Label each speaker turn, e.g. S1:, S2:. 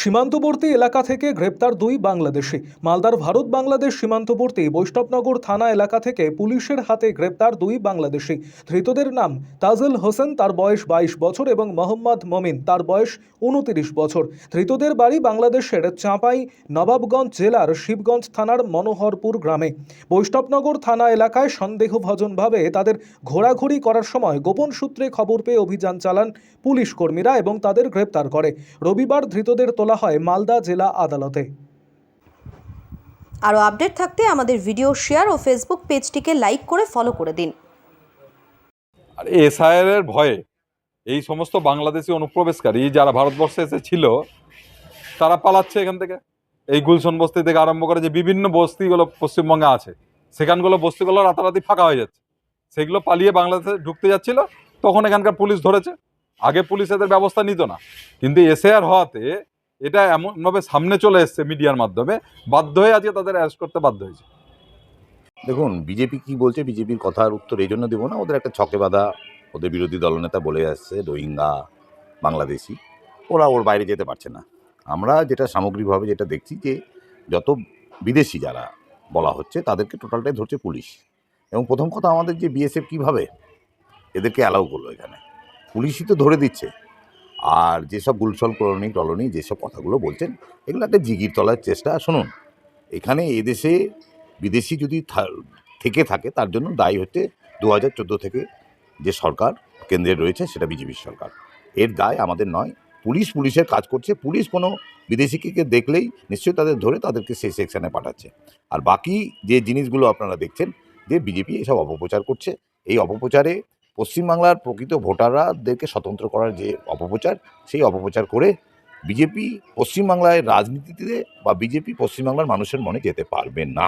S1: সীমান্তবর্তী এলাকা থেকে গ্রেপ্তার দুই বাংলাদেশি। মালদার ভারত বাংলাদেশ সীমান্তবর্তী বৈষ্ণবনগর থানা এলাকা থেকে পুলিশের হাতে গ্রেপ্তার দুই বাংলাদেশি। ধৃতদের নাম তাজুল হোসেন, তার বয়স বাইশ বছর এবং মোহাম্মদ মমিন, তার বয়স উনতিরিশ বছর। ধৃতদের বাড়ি বাংলাদেশের চাঁপাই নবাবগঞ্জ জেলার শিবগঞ্জ থানার মনোহরপুর গ্রামে। বৈষ্ণবনগর থানা এলাকায় সন্দেহভাজনভাবে তাদের ঘোরাঘুরি করার সময় গোপন সূত্রে খবর পেয়ে অভিযান চালান পুলিশ কর্মীরা এবং তাদের গ্রেপ্তার করে। রবিবার ধৃতদের তোলা হয় মালদা জেলা আদালতে।
S2: আরও আপডেট থাকতে আমাদের ভিডিও শেয়ার ও ফেসবুক পেজটিকে লাইক করে ফলো করে দিন।
S3: আর এসআইআর এর ভয়ে এই সমস্ত বাংলাদেশি অনুপ্রবেশকারী যারা ভারতবর্ষে এসে ছিল তারা পালাচ্ছে এখান থেকে। এই গুলশন বস্তি থেকে আরম্ভ করে যে বিভিন্ন বস্তিগুলো পশ্চিমবঙ্গে আছে সেখানগুলো বস্তিগুলো রাতারাতি ফাঁকা হয়ে যাচ্ছে। সেগুলো পালিয়ে বাংলাদেশে ঢুকতে যাচ্ছিল তখন এখানকার পুলিশ ধরেছে। আগে পুলিশ এদের ব্যবস্থা নিত না। কিন্তু এসআইআর হওয়াতে এটা এমনভাবে সামনে চলে এসছে মিডিয়ার মাধ্যমে। বাধ্য হয়ে আজকে তাদের অ্যারেস্ট করতে বাধ্য হয়েছে।
S4: দেখুন, বিজেপি কি বলছে? বিজেপির কথার উত্তর এই জন্য দেবো না। ওদের একটা ছকে বাঁধা, ওদের বিরোধী দলনেতা বলে আসছে, রোহিঙ্গা, বাংলাদেশি। ওরা ওর বাইরে যেতে পারছে না। আমরা যেটা সামগ্রিকভাবে যেটা দেখছি যে, যত বিদেশি যারা বলা হচ্ছে, তাদেরকে টোটালটাই ধরছে পুলিশ। এবং প্রথম কথা আমাদের যে বিএসএফ কীভাবে? এদেরকে অ্যালাউ করল এখানে। পুলিশই তো ধরে দিচ্ছে। আর যেসব গুলশল কলোনি টলনি যেসব কথাগুলো বলছেন, এগুলো একটা জিগির তলার চেষ্টা। শুনুন, এখানে এদেশে বিদেশি যদি থেকে থাকে, তার জন্য দায়ী হচ্ছে দু হাজার চোদ্দ থেকে যে সরকার কেন্দ্রে রয়েছে, সেটা বিজেপির সরকার। এর দায় আমাদের নয়। পুলিশ, পুলিশের কাজ করছে। পুলিশ কোনো বিদেশিকে দেখলেই নিশ্চয়ই তাদের ধরে তাদেরকে সেই সেকশনে পাঠাচ্ছে। আর বাকি যে জিনিসগুলো আপনারা দেখছেন, যে বিজেপি এসব অপপ্রচার করছে, এই অপপ্রচারে পশ্চিমবাংলার প্রকৃত ভোটাররাদেরকে স্বতন্ত্র করার যে অপপ্রচার, সেই অপপ্রচার করে বিজেপি পশ্চিমবাংলায় রাজনীতিতে বা বিজেপি পশ্চিমবাংলার মানুষের মনে যেতে পারবে না।